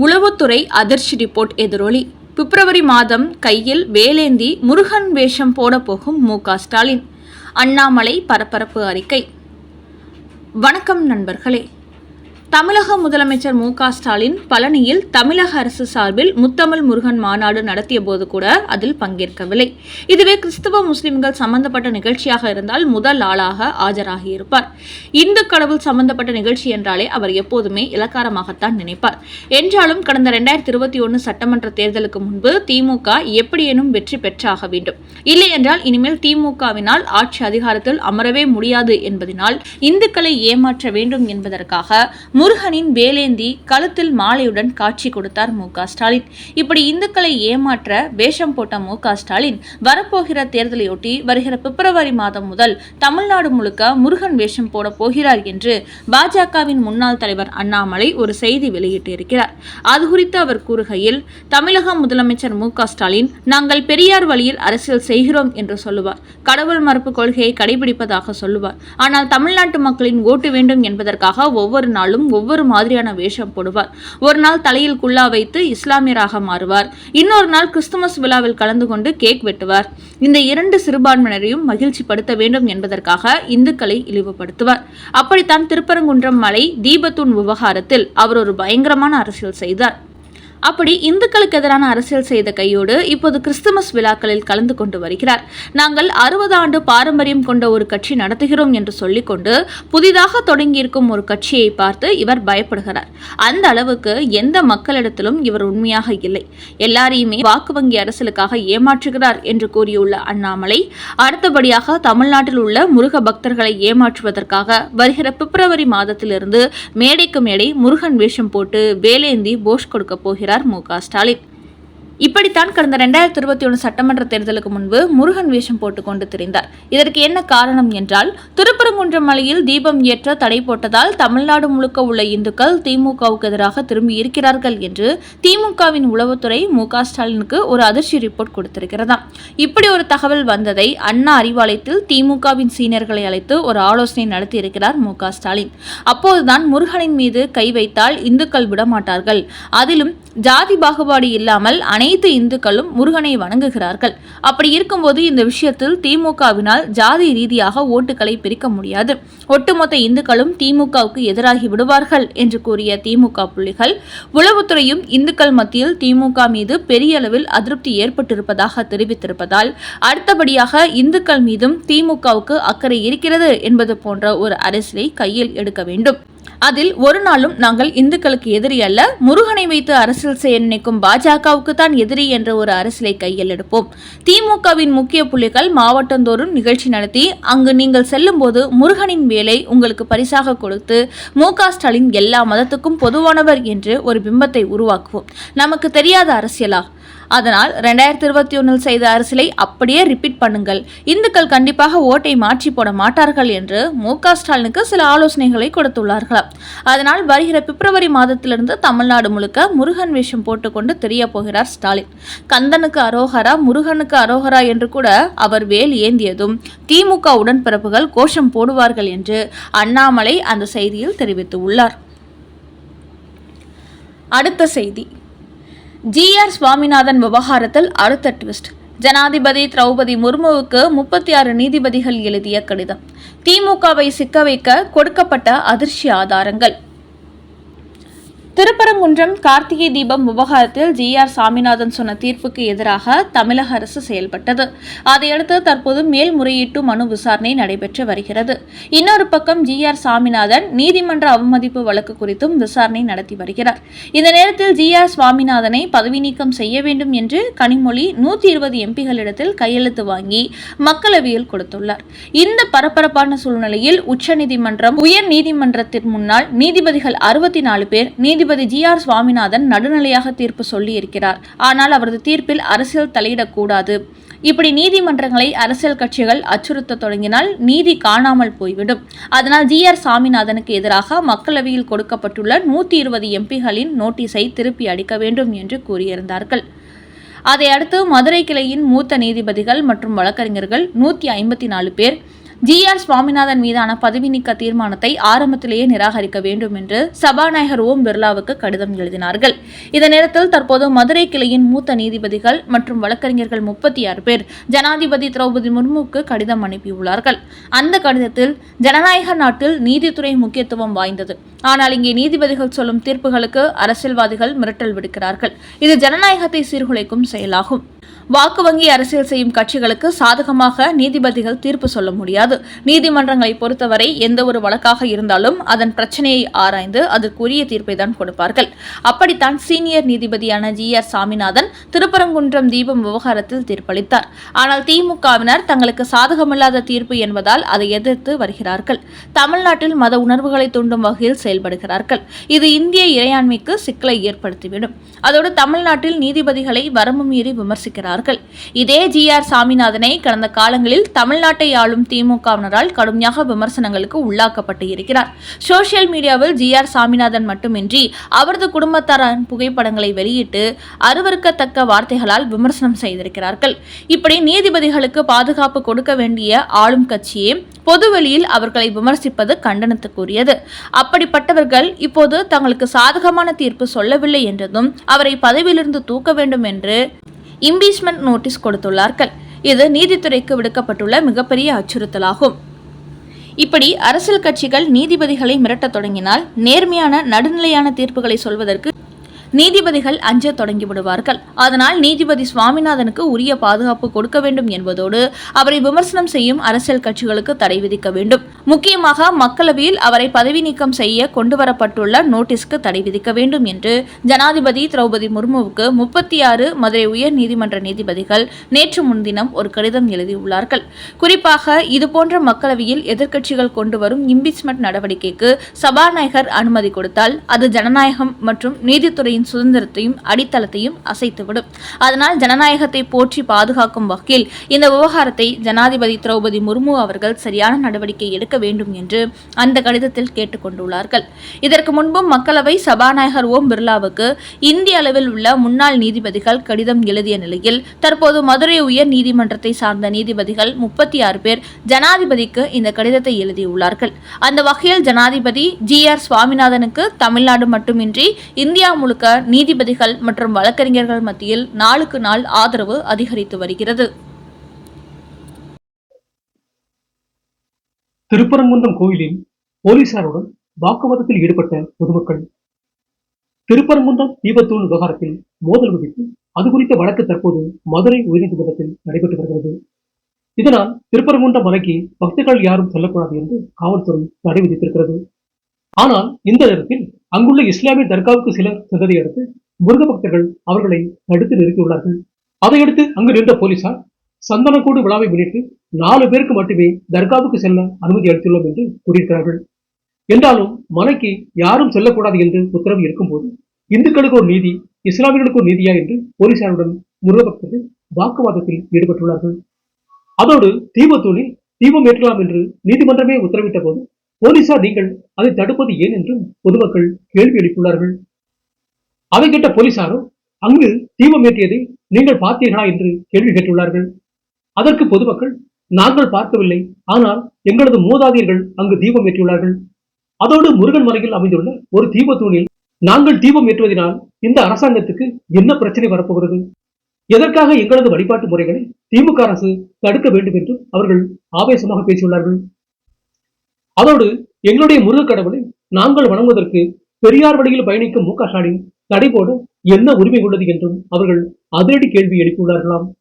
உளவுத்துறை அதிர்ச்சி ரிப்போர்ட் எதிரொலி. பிப்ரவரி மாதம் கையில் வேலேந்தி முருகன் வேஷம் போட போகும் மு க ஸ்டாலின். அண்ணாமலை பரபரப்பு அறிக்கை. வணக்கம் நண்பர்களே. தமிழக முதலமைச்சர் மு க ஸ்டாலின் பழனியில் தமிழக அரசு சார்பில் முத்தமிழ் முருகன் மாநாடு நடத்திய போது கூட அதில் பங்கேற்கவில்லை. இதுவே கிறிஸ்தவ முஸ்லிம்கள் சம்பந்தப்பட்ட நிகழ்ச்சியாக இருந்தால் முதல் ஆளாக ஆஜராகியிருப்பார். இந்து கடவுள் சம்பந்தப்பட்ட நிகழ்ச்சி என்றாலே அவர் எப்போதுமே இலக்காரமாகத்தான் நினைப்பார். என்றாலும் கடந்த இரண்டாயிரத்தி இருபத்தி ஒன்று சட்டமன்ற தேர்தலுக்கு முன்பு திமுக எப்படியேனும் வெற்றி பெற்றாக வேண்டும். இல்லை என்றால் இனிமேல் திமுகவினால் ஆட்சி அதிகாரத்தில் அமரவே முடியாது என்பதனால் இந்துக்களை ஏமாற்ற வேண்டும் என்பதற்காக முருகனின் வேலேந்தி கழுத்தில் மாலையுடன் காட்சி கொடுத்தார் மு ஸ்டாலின். இப்படி இந்துக்களை ஏமாற்ற வேஷம் போட்ட மு ஸ்டாலின் வரப்போகிற தேர்தலையொட்டி வருகிற பிப்ரவரி மாதம் முதல் தமிழ்நாடு முழுக்க முருகன் வேஷம் போட போகிறார் என்று பாஜகவின் முன்னாள் தலைவர் அண்ணாமலை ஒரு செய்தி வெளியிட்டிருக்கிறார். அது குறித்து அவர் கூறுகையில் தமிழக முதலமைச்சர் மு ஸ்டாலின் நாங்கள் பெரியார் வழியில் அரசியல் செய்கிறோம் என்று சொல்லுவார். கடவுள் மறுப்பு கொள்கையை கடைபிடிப்பதாக சொல்லுவார். ஆனால் தமிழ்நாட்டு மக்களின் ஓட்டு வேண்டும் என்பதற்காக ஒவ்வொரு நாளும் ஒவ்வொரு மாதிரியான வேஷம் போடுவார். ஒரு நாள் தலையில் குல்லா வைத்து இஸ்லாமியராக மாறுவார். இன்னொரு நாள் கிறிஸ்துமஸ் விழாவில் கலந்து கொண்டு கேக் வெட்டுவார். இந்த இரண்டு சிறுபான்மையினரையும் மகிழ்ச்சிப்படுத்த வேண்டும் என்பதற்காக இந்துக்களை இழிவுபடுத்துவார். அப்படித்தான் திருப்பரங்குன்றம் மலை தீபத்தூண் விவகாரத்தில் அவர் ஒரு பயங்கரமான அரசியல் செய்தார். அப்படி இந்துக்களுக்கு எதிரான அரசியல் செய்த கையோடு இப்போது கிறிஸ்துமஸ் விழாக்களில் கலந்து கொண்டு வருகிறார். நாங்கள் அறுபது ஆண்டு பாரம்பரியம் கொண்ட ஒரு கட்சி நடத்துகிறோம் என்று சொல்லிக்கொண்டு புதிதாக தொடங்கியிருக்கும் ஒரு கட்சியை பார்த்து இவர் பயப்படுகிறார். அந்த அளவுக்கு எந்த மக்களிடத்திலும் இவர் உண்மையாக இல்லை. எல்லாரையுமே வாக்கு வங்கி அரசியலுக்காக ஏமாற்றுகிறார் என்று கூறியுள்ள அண்ணாமலை அடுத்தபடியாக தமிழ்நாட்டில் உள்ள முருக பக்தர்களை ஏமாற்றுவதற்காக வருகிற பிப்ரவரி மாதத்திலிருந்து மேடைக்கு மேடை முருகன் வேஷம் போட்டு வேலேந்தி போஷ் கொடுக்க போகிறார். மு க. ஸ்டாலின். இப்படித்தான் கடந்த ரெண்டாயிரத்தி இருபத்தி ஒன்று சட்டமன்ற தேர்தலுக்கு முன்பு முருகன் வேஷம் போட்டுக்கொண்டு திரிந்தார். இதற்கு என்ன காரணம் என்றால் திருப்பரங்குன்றம் மலையில் தீபம் ஏற்ற தடை போட்டதால் தமிழ்நாடு முழுக்க உள்ள இந்துக்கள் திமுகவுக்கு எதிராக திரும்பி இருக்கிறார்கள் என்று திமுகவின் உளவுத்துறை மு க. ஸ்டாலினுக்கு ஒரு அதிர்ச்சி ரிப்போர்ட் கொடுத்திருக்கிறதாம். இப்படி ஒரு தகவல் வந்ததை அண்ணா அறிவாலயத்தில் திமுகவின் சீனியர்களை அழைத்து ஒரு ஆலோசனை நடத்தியிருக்கிறார் மு க. ஸ்டாலின். அப்போதுதான் முருகனின் மீது கை வைத்தால் இந்துக்கள் விடமாட்டார்கள். அதிலும் ஜாதி பாகுபாடு இல்லாமல் அனைத்து இந்துக்களும் முருகனை வணங்குகிறார்கள். அப்படி இருக்கும்போது இந்த விஷயத்தில் திமுகவினால் ஜாதி ரீதியாக ஓட்டுகளை பிரிக்க முடியாது. ஒட்டுமொத்த இந்துக்களும் திமுகவுக்கு எதிராகி விடுவார்கள் என்று கூறிய திமுக புள்ளிகள் உளவுத்துறையும் இந்துக்கள் மத்தியில் திமுக மீது பெரிய அளவில் அதிருப்தி ஏற்பட்டிருப்பதாக தெரிவித்திருப்பதால் அடுத்தபடியாக இந்துக்கள் மீதும் திமுகவுக்கு அக்கறை இருக்கிறது என்பது போன்ற ஒரு அரசியலை கையில் எடுக்க வேண்டும். அதில் ஒரு நாளும் நாங்கள் இந்துக்களுக்கு எதிரி அல்ல. முருகனை வைத்து அரசியல் செய்ய நினைக்கும் பாஜகவுக்கு தான் எதிரி என்ற ஒரு அரசியலை கையில் எடுப்போம். திமுகவின் முக்கிய புள்ளிகள் மாவட்டந்தோறும் நிகழ்ச்சி நடத்தி அங்கு நீங்கள் செல்லும்போது முருகனின் வேலை உங்களுக்கு பரிசாக கொடுத்து மு ஸ்டாலின் எல்லா மதத்துக்கும் பொதுவானவர் என்று ஒரு பிம்பத்தை உருவாக்குவோம். நமக்கு தெரியாத அரசியலா? அதனால் ரெண்டாயிரத்தி இருபத்தி ஒன்றில் செய்த அரசியலை அப்படியே ரிப்பீட் பண்ணுங்கள். இந்துக்கள் கண்டிப்பாக ஓட்டை மாற்றி போட மாட்டார்கள் என்று மு க ஸ்டாலினுக்கு சில ஆலோசனைகளை கொடுத்துள்ளார்களாம் அதனால் வருகிற பிப்ரவரி மாதத்திலிருந்து தமிழ்நாடு முழுக்க முருகன் வேஷம் போட்டுக்கொண்டு தெரிய போகிறார் ஸ்டாலின். கந்தனுக்கு அரோகரா முருகனுக்கு அரோகரா என்று கூட அவர் வேல் ஏந்தியதும் திமுக உடன்பிறப்புகள் கோஷம் போடுவார்கள் என்று அண்ணாமலை அந்த செய்தியில் தெரிவித்துள்ளார். அடுத்த செய்தி. ஜிஆர் சுவாமிநாதன் விவகாரத்தில் அடுத்த ட்விஸ்ட் ஜனாதிபதி திரௌபதி முர்முவுக்கு முப்பத்தி ஆறு நீதிபதிகள் எழுதிய கடிதம். திமுகவை சிக்க வைக்க கொடுக்கப்பட்ட அதிர்ச்சி ஆதாரங்கள். திருப்பரங்குன்றம் கார்த்திகை தீபம் விவகாரத்தில் ஜி ஆர் சாமிநாதன் சொன்ன தீர்ப்புக்கு எதிராக தமிழக அரசு செயல்பட்டது. அதையடுத்து தற்போது மேல்முறையீட்டு மனு விசாரணை நடைபெற்று வருகிறது. இன்னொரு பக்கம் ஜி ஆர் சாமிநாதன் நீதிமன்ற அவமதிப்பு வழக்கு குறித்தும் விசாரணை நடத்தி வருகிறார். இந்த நேரத்தில் ஜி ஆர் சுவாமிநாதனை பதவி நீக்கம் செய்ய வேண்டும் என்று கனிமொழி நூற்றி இருபது எம்பிகளிடத்தில் கையெழுத்து வாங்கி மக்களவையில் கொடுத்துள்ளார். இந்த பரபரப்பான சூழ்நிலையில் உச்சநீதிமன்றம் உயர் நீதிமன்றத்தின் முன்னால் நீதிபதிகள் அறுபத்தி நாலு பேர் நீதிபதி ஜி ஆர் சுவாமிநாதன் நடுநிலையாக தீர்ப்பு சொல்லியிருக்கிறார். ஆனால் அவரது தீர்ப்பில் அரசியல் தலையிடக்கூடாது. இப்படி நீதிமன்றங்களை அரசியல் கட்சிகள் அச்சுறுத்த தொடங்கினால் நீதி காணாமல் போய்விடும். அதனால் ஜி ஆர் சாமிநாதனுக்கு எதிராக மக்களவையில் கொடுக்கப்பட்டுள்ள நூற்றி இருபது எம்பிகளின் நோட்டீஸை திருப்பி அடிக்க வேண்டும் என்று கூறியிருந்தார்கள். அதையடுத்து மதுரை கிளையின் மூத்த நீதிபதிகள் மற்றும் வழக்கறிஞர்கள் நூற்றி ஐம்பத்தி நாலு பேர் ஜி ஆர் சுவாமிநாதன் மீதான பதவி நீக்க தீர்மானத்தை ஆரம்பத்திலேயே நிராகரிக்க வேண்டும் என்று சபாநாயகர் ஓம் பிர்லாவுக்கு கடிதம் எழுதினார்கள். இந்த நேரத்தில் தற்போது மதுரை கிளையின் மூத்த நீதிபதிகள் மற்றும் வழக்கறிஞர்கள் முப்பத்தி ஆறு பேர் ஜனாதிபதி திரௌபதி முர்முக்கு கடிதம் அனுப்பியுள்ளார்கள். அந்த கடிதத்தில் ஜனநாயக நாட்டில் நீதித்துறை முக்கியத்துவம் வாய்ந்தது. ஆனால் இங்கே நீதிபதிகள் சொல்லும் தீர்ப்புகளுக்கு அரசியல்வாதிகள் மிரட்டல் விடுக்கிறார்கள். இது ஜனநாயகத்தை சீர்குலைக்கும் செயலாகும். வாக்கு வங்கி அரசியல் செய்யும் கட்சிகளுக்கு சாதகமாக நீதிபதிகள் தீர்ப்பு சொல்ல முடியாது. நீதிமன்றங்களை பொறுத்தவரை எந்த ஒரு வழக்காக இருந்தாலும் அதன் பிரச்சனையை ஆராய்ந்து அதற்குரிய தீர்ப்பை தான் கொடுப்பார்கள். அப்படித்தான் சீனியர் நீதிபதியான ஜி ஆர் சாமிநாதன் திருப்பரங்குன்றம் தீபம் விவகாரத்தில் தீர்ப்பளித்தார். ஆனால் திமுகவினர் தங்களுக்கு சாதகமில்லாத தீர்ப்பு என்பதால் அதை எதிர்த்து வருகிறார்கள். தமிழ்நாட்டில் மத உணர்வுகளை தூண்டும் வகையில் செயல்படுகிறார்கள். இது இந்திய இறையாண்மைக்கு சிக்கலை ஏற்படுத்திவிடும். அதோடு தமிழ்நாட்டில் நீதிபதிகளை வரம்பு மீறி விமர்சிக்கிறார்கள் இதே ஜி ஆர் சாமிநாதனை கடந்த காலங்களில் தமிழ்நாட்டை ஆளும் திமுகவினரால் கடுமையாக விமர்சனங்களுக்கு உள்ளாக்கப்பட்டு இருக்கிறார். சோசியல் மீடியாவில் ஜி ஆர் சாமிநாதன் மட்டுமின்றி அவரது குடும்பத்தாரின் புகைப்படங்களை வெளியிட்டு அருவருக்கத்தக்க வார்த்தைகளால் விமர்சனம் செய்திருக்கிறார்கள். இப்படி நீதிபதிகளுக்கு பாதுகாப்பு கொடுக்க வேண்டிய ஆளும் கட்சியே பொதுவெளியில் அவர்களை விமர்சிப்பது கண்டனத்துக்குரியது. அப்படிப்பட்டவர்கள் இப்போது தங்களுக்கு சாதகமான தீர்ப்பு சொல்லவில்லை என்றதும் அவரை பதவியிலிருந்து தூக்க வேண்டும் என்று இம்பீச்மெண்ட் நோட்டீஸ் கொடுத்துள்ளார்கள். இது நீதித்துறைக்கு விடுக்கப்பட்டுள்ள மிகப்பெரிய அச்சுறுத்தலாகும். இப்படி அரசியல் கட்சிகள் நீதிபதிகளை மிரட்டத் தொடங்கினால் நேர்மையான நடுநிலையான தீர்ப்புகளை சொல்வதற்கு நீதிபதிகள் அஞ்ச தொடங்கிவிடுவார்கள். அதனால் நீதிபதி சுவாமிநாதனுக்கு உரிய பாதுகாப்பு கொடுக்க வேண்டும் என்பதோடு அவரை விமர்சனம் செய்யும் அரசியல் கட்சிகளுக்கு தடை விதிக்க வேண்டும். முக்கியமாக மக்களவையில் அவரை பதவி நீக்கம் செய்ய கொண்டுவரப்பட்டுள்ள நோட்டீஸ்க்கு தடை விதிக்க வேண்டும் என்று ஜனாதிபதி திரௌபதி முர்முவுக்கு முப்பத்தி ஆறு மதுரை உயர் நீதிமன்ற நீதிபதிகள் நேற்று முன்தினம் ஒரு கடிதம் எழுதியுள்ளார்கள். குறிப்பாக இதுபோன்ற மக்களவையில் எதிர்க்கட்சிகள் கொண்டு வரும் இம்பீச்மெண்ட் நடவடிக்கைக்கு சபாநாயகர் அனுமதி கொடுத்தால் அது ஜனநாயகம் மற்றும் நீதித்துறையின் சுதந்திரத்தையும் அடித்தளத்தையும் அசைத்துவிடும். அதனால் ஜனநாயகத்தை போற்றி பாதுகாக்கும் வகையில் இந்த விவகாரத்தை ஜனாதிபதி திரௌபதி முர்மு அவர்கள் சரியான நடவடிக்கை எடுக்க வேண்டும் என்று அந்த கடிதத்தில் கேட்டுக்கொண்டுள்ளார்கள். இதற்கு முன்பும் மக்களவை சபாநாயகர் ஓம் பிர்லாவுக்கு இந்திய அளவில் உள்ள முன்னாள் நீதிபதிகள் கடிதம் எழுதிய நிலையில் தற்போது மதுரை உயர் நீதிமன்றத்தை சார்ந்த நீதிபதிகள் முப்பத்தி ஆறு பேர் ஜனாதிபதிக்கு இந்த கடிதத்தை எழுதியுள்ளார்கள். அந்த வகையில் ஜனாதிபதி ஜி ஆர் சுவாமிநாதனுக்கு தமிழ்நாடு மட்டுமின்றி இந்தியா முழுக்க நீதிபதிகள் மற்றும் வழக்கறிஞர்கள் மத்தியில் நாளுக்கு நாள் ஆதரவு அதிகரித்து வருகிறது. திருப்பரங்குன்றம் கோயிலில் போலீசாருடன் வாக்குவாதத்தில் ஈடுபட்ட பொதுமக்கள். திருப்பரங்குன்றம் தீபத்தூள் விவகாரத்தில் மோதல் வெடித்து அது குறித்த வழக்கு தற்போது மதுரை உயர்நீதிமன்றத்தில் நடைபெற்று வருகிறது. இதனால் திருப்பரங்குன்றம் மலைக்கு பக்தர்கள் யாரும் செல்லக்கூடாது என்று காவல்துறை தடை விதித்திருக்கிறது. ஆனால் இந்த நேரத்தில் அங்குள்ள இஸ்லாமிய தர்காவுக்கு சிலர் சென்றதை அடுத்து முருக பக்தர்கள் அவர்களை தடுத்து நிறுத்தியுள்ளார்கள். அதையடுத்து அங்கு நின்ற போலீசார் சந்தனக்கூடு விழாவை முன்னிட்டு நாலு பேருக்கு மட்டுமே தர்காவுக்கு செல்ல அனுமதி அளித்துள்ளோம் என்று கூறியிருக்கிறார்கள். என்றாலும் மலைக்கு யாரும் செல்லக்கூடாது என்று உத்தரவு இருக்கும்போது இந்துக்களுக்கு ஒரு நீதி இஸ்லாமியர்களுக்கு ஒரு நீதியா என்று போலீசாருடன் முருகபக்தர்கள் வாக்குவாதத்தில் ஈடுபட்டுள்ளார்கள். அதோடு தீபத்தூணில் தீபம் ஏற்றலாம் என்று நீதிமன்றமே உத்தரவிட்ட போது போலீசார் நீங்கள் அதை தடுப்பது ஏன் என்றும் பொதுமக்கள் கேள்வி எழுப்பியுள்ளார்கள். அதை கேட்ட போலீசாரும் அங்கு தீபம் ஏற்றியதை நீங்கள் பார்த்தீர்களா? என்று கேள்வி கேட்டுள்ளார்கள். அதற்கு பொதுமக்கள் நாங்கள் பார்க்கவில்லை. ஆனால் எங்களது மூதாதையர்கள் அங்கு தீபம் ஏற்றியுள்ளார்கள். அதோடு முருகன் மலையில் அமைந்துள்ள ஒரு தீபத்தூணில் நாங்கள் தீபம் ஏற்றுவதனால் இந்த அரசாங்கத்துக்கு என்ன பிரச்சனை வரப்போகிறது? எதற்காக எங்களது வழிபாட்டு முறைகளை திமுக அரசு தடுக்க வேண்டும் என்று அவர்கள் ஆவேசமாக பேசியுள்ளார்கள். அதோடு எங்களுடைய முருக கடவுளை நாங்கள் வணங்குவதற்கு பெரியார் வழியில் பயணிக்கும் மு க ஸ்டாலின் தடை போட என்ன உரிமை உள்ளது என்றும் அவர்கள் அதிரடி கேள்வி எழுப்பியுள்ளார்களாம்.